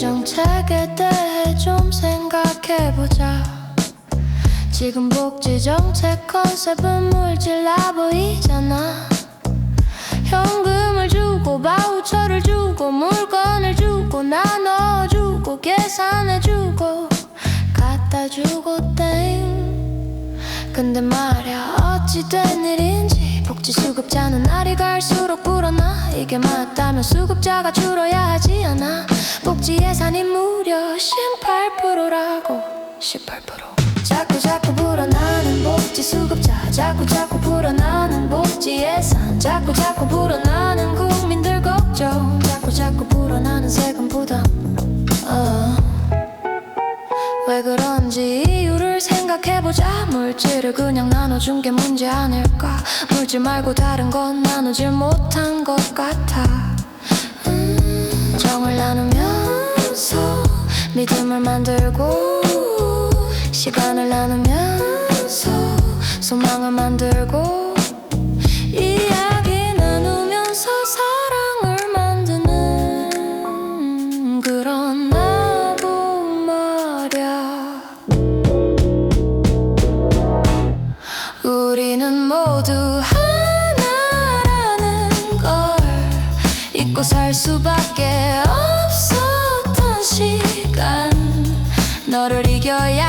정책에 대해 좀 생각해보자. 지금 복지정책 컨셉은 물질라 보이잖아. 현금을 주고 바우처를 주고 물건을 주고 나눠주고 계산해주고 갖다주고 땡. 근데 말야 어찌 된 일인지 복지수급자 이게 맞다면 수급자가 줄어야 하지 않아. 복지 예산이 무려 18%라고. 18% 자꾸 자꾸 불어나는 복지 수급자. 자꾸 자꾸 불어나는 복지 예산. 자꾸 자꾸 불어나는 국민들 걱정. 자꾸 자꾸 불어나는 세금 부담. 어. 왜 그런지 생각해보자. 물질을 그냥 나눠준 게 문제 아닐까? 물질 말고 다른 건 나누질 못한 것 같아. 음, 정을 나누면서 믿음을 만들고 시간을 나누면서 소망을 만들고 우리는 모두 하나라는 걸 잊고 살 수밖에 없었던 시간. 너를 이겨야